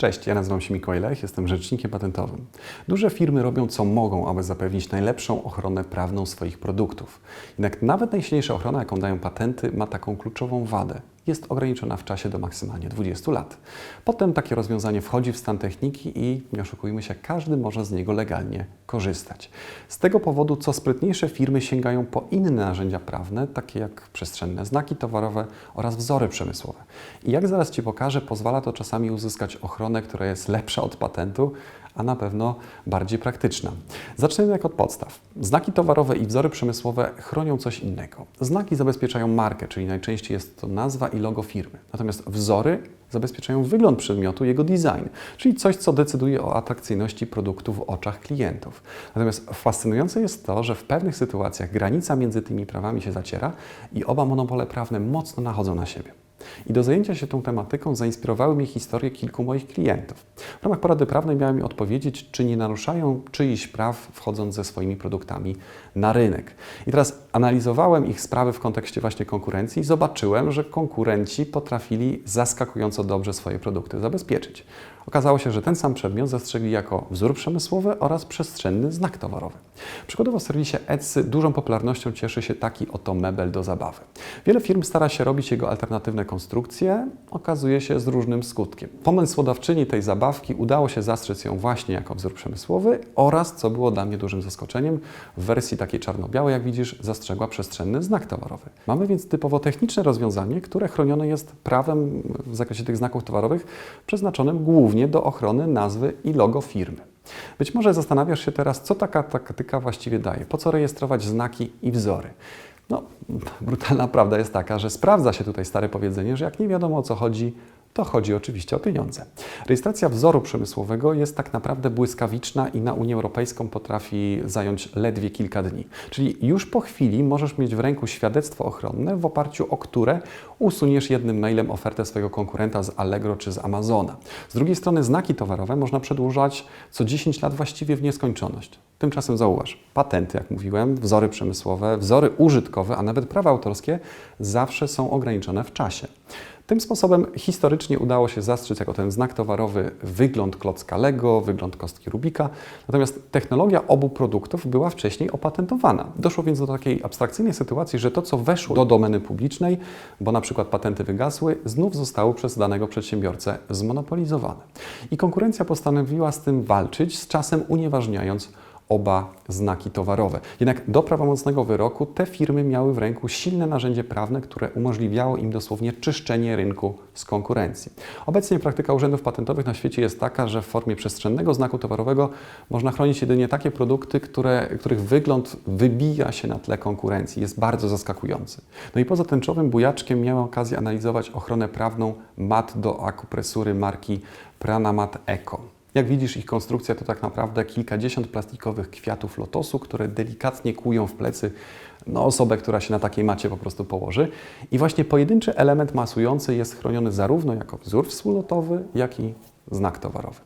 Cześć, ja nazywam się Mikołaj Lech, jestem rzecznikiem patentowym. Duże firmy robią co mogą, aby zapewnić najlepszą ochronę prawną swoich produktów. Jednak nawet najsilniejsza ochrona, jaką dają patenty, ma taką kluczową wadę. Jest ograniczona w czasie do maksymalnie 20 lat. Potem takie rozwiązanie wchodzi w stan techniki i, nie oszukujmy się, każdy może z niego legalnie korzystać. Z tego powodu co sprytniejsze firmy sięgają po inne narzędzia prawne, takie jak przestrzenne znaki towarowe oraz wzory przemysłowe. I jak zaraz Ci pokażę, pozwala to czasami uzyskać ochronę, która jest lepsza od patentu, a na pewno bardziej praktyczna. Zacznijmy jak od podstaw. Znaki towarowe i wzory przemysłowe chronią coś innego. Znaki zabezpieczają markę, czyli najczęściej jest to nazwa i logo firmy. Natomiast wzory zabezpieczają wygląd przedmiotu, jego design, czyli coś, co decyduje o atrakcyjności produktu w oczach klientów. Natomiast fascynujące jest to, że w pewnych sytuacjach granica między tymi prawami się zaciera i oba monopole prawne mocno nachodzą na siebie. I do zajęcia się tą tematyką zainspirowały mnie historie kilku moich klientów. W ramach porady prawnej miałem im odpowiedzieć, czy nie naruszają czyichś praw, wchodząc ze swoimi produktami na rynek. I teraz analizowałem ich sprawy w kontekście właśnie konkurencji i zobaczyłem, że konkurenci potrafili zaskakująco dobrze swoje produkty zabezpieczyć. Okazało się, że ten sam przedmiot zastrzegli jako wzór przemysłowy oraz przestrzenny znak towarowy. Przykładowo w serwisie Etsy dużą popularnością cieszy się taki oto mebel do zabawy. Wiele firm stara się robić jego alternatywne konstrukcje, okazuje się z różnym skutkiem. Pomysłodawczyni tej zabawki udało się zastrzec ją właśnie jako wzór przemysłowy oraz, co było dla mnie dużym zaskoczeniem, w wersji takiej czarno-białej, jak widzisz, zastrzegła przestrzenny znak towarowy. Mamy więc typowo techniczne rozwiązanie, które chronione jest prawem w zakresie tych znaków towarowych, przeznaczonym głównie do ochrony nazwy i logo firmy. Być może zastanawiasz się teraz, co taka taktyka właściwie daje, po co rejestrować znaki i wzory. No, brutalna prawda jest taka, że sprawdza się tutaj stare powiedzenie, że jak nie wiadomo o co chodzi, to chodzi oczywiście o pieniądze. Rejestracja wzoru przemysłowego jest tak naprawdę błyskawiczna i na Unię Europejską potrafi zająć ledwie kilka dni. Czyli już po chwili możesz mieć w ręku świadectwo ochronne, w oparciu o które usuniesz jednym mailem ofertę swojego konkurenta z Allegro czy z Amazona. Z drugiej strony znaki towarowe można przedłużać co 10 lat właściwie w nieskończoność. Tymczasem zauważ, patenty, jak mówiłem, wzory przemysłowe, wzory użytkowe, a nawet prawa autorskie zawsze są ograniczone w czasie. Tym sposobem historycznie udało się zastrzec jako ten znak towarowy wygląd klocka Lego, wygląd kostki Rubika, natomiast technologia obu produktów była wcześniej opatentowana. Doszło więc do takiej abstrakcyjnej sytuacji, że to, co weszło do domeny publicznej, bo na przykład patenty wygasły, znów zostało przez danego przedsiębiorcę zmonopolizowane. I konkurencja postanowiła z tym walczyć, z czasem unieważniając oba znaki towarowe. Jednak do prawomocnego wyroku te firmy miały w ręku silne narzędzie prawne, które umożliwiało im dosłownie czyszczenie rynku z konkurencji. Obecnie praktyka urzędów patentowych na świecie jest taka, że w formie przestrzennego znaku towarowego można chronić jedynie takie produkty, które, których wygląd wybija się na tle konkurencji, jest bardzo zaskakujący. No i poza tęczowym bujaczkiem miałem okazję analizować ochronę prawną mat do akupresury marki Pranamat Eco. Jak widzisz, ich konstrukcja to tak naprawdę kilkadziesiąt plastikowych kwiatów lotosu, które delikatnie kłują w plecy no, osobę, która się na takiej macie po prostu położy. I właśnie pojedynczy element masujący jest chroniony zarówno jako wzór wspólnotowy, jak i znak towarowy.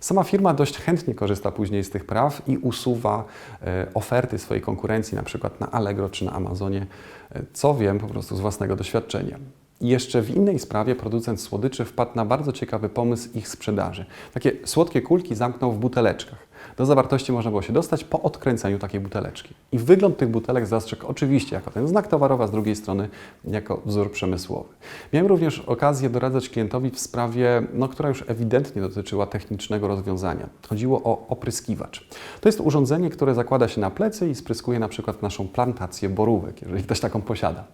Sama firma dość chętnie korzysta później z tych praw i usuwa e, oferty swojej konkurencji, na przykład na Allegro czy na Amazonie, e, co wiem po prostu z własnego doświadczenia. Jeszcze w innej sprawie producent słodyczy wpadł na bardzo ciekawy pomysł ich sprzedaży. Takie słodkie kulki zamknął w buteleczkach. Do zawartości można było się dostać po odkręceniu takiej buteleczki. I wygląd tych butelek zastrzegł oczywiście jako ten znak towarowy, a z drugiej strony jako wzór przemysłowy. Miałem również okazję doradzać klientowi w sprawie, no, która już ewidentnie dotyczyła technicznego rozwiązania. Chodziło o opryskiwacz. To jest urządzenie, które zakłada się na plecy i spryskuje na przykład naszą plantację borówek, jeżeli ktoś taką posiada.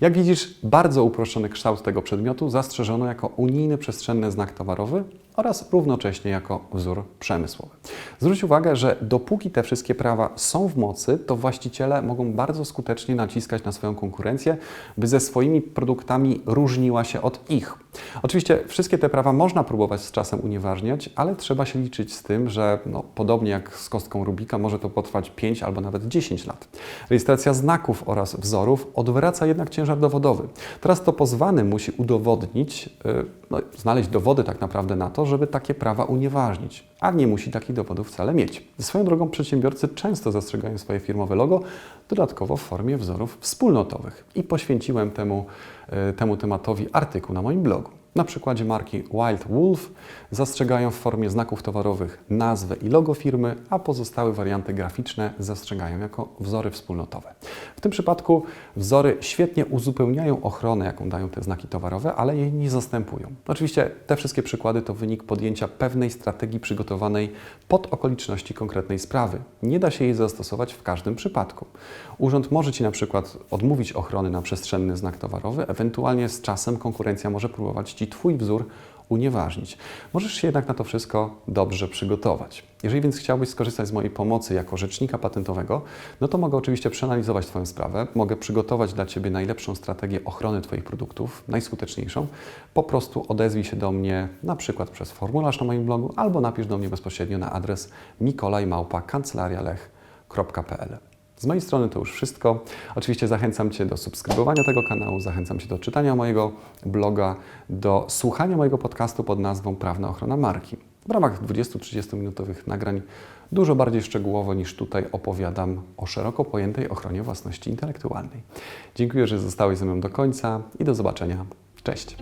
Jak widzisz, bardzo uproszczony kształt tego przedmiotu zastrzeżono jako unijny przestrzenny znak towarowy oraz równocześnie jako wzór przemysłowy. Zwróć uwagę, że dopóki te wszystkie prawa są w mocy, to właściciele mogą bardzo skutecznie naciskać na swoją konkurencję, by ze swoimi produktami różniła się od ich. Oczywiście wszystkie te prawa można próbować z czasem unieważniać, ale trzeba się liczyć z tym, że no, podobnie jak z kostką Rubika może to potrwać 5 albo nawet 10 lat. Rejestracja znaków oraz wzorów odwraca jednak ciężar dowodowy. Teraz to pozwany musi udowodnić, yy, no, znaleźć dowody tak naprawdę na to, żeby takie prawa unieważnić, a nie musi takich dowodów wcale mieć. Swoją drogą przedsiębiorcy często zastrzegają swoje firmowe logo, dodatkowo w formie wzorów wspólnotowych i poświęciłem temu, yy, temu tematowi artykuł na moim blogu. Na przykładzie marki Wild Wolf zastrzegają w formie znaków towarowych nazwę i logo firmy, a pozostałe warianty graficzne zastrzegają jako wzory wspólnotowe. W tym przypadku wzory świetnie uzupełniają ochronę, jaką dają te znaki towarowe, ale jej nie zastępują. Oczywiście te wszystkie przykłady to wynik podjęcia pewnej strategii przygotowanej pod okoliczności konkretnej sprawy. Nie da się jej zastosować w każdym przypadku. Urząd może Ci na przykład odmówić ochrony na przestrzenny znak towarowy, ewentualnie z czasem konkurencja może próbować Ci Twój wzór unieważnić. Możesz się jednak na to wszystko dobrze przygotować. Jeżeli więc chciałbyś skorzystać z mojej pomocy jako rzecznika patentowego, no to mogę oczywiście przeanalizować Twoją sprawę, mogę przygotować dla Ciebie najlepszą strategię ochrony Twoich produktów, najskuteczniejszą. Po prostu odezwij się do mnie na przykład przez formularz na moim blogu albo napisz do mnie bezpośrednio na adres mikolajmałpa.kancelarialech.pl z mojej strony to już wszystko. Oczywiście zachęcam Cię do subskrybowania tego kanału, zachęcam Cię do czytania mojego bloga, do słuchania mojego podcastu pod nazwą Prawna Ochrona Marki. W ramach 20-30 minutowych nagrań dużo bardziej szczegółowo niż tutaj opowiadam o szeroko pojętej ochronie własności intelektualnej. Dziękuję, że zostałeś ze mną do końca i do zobaczenia. Cześć!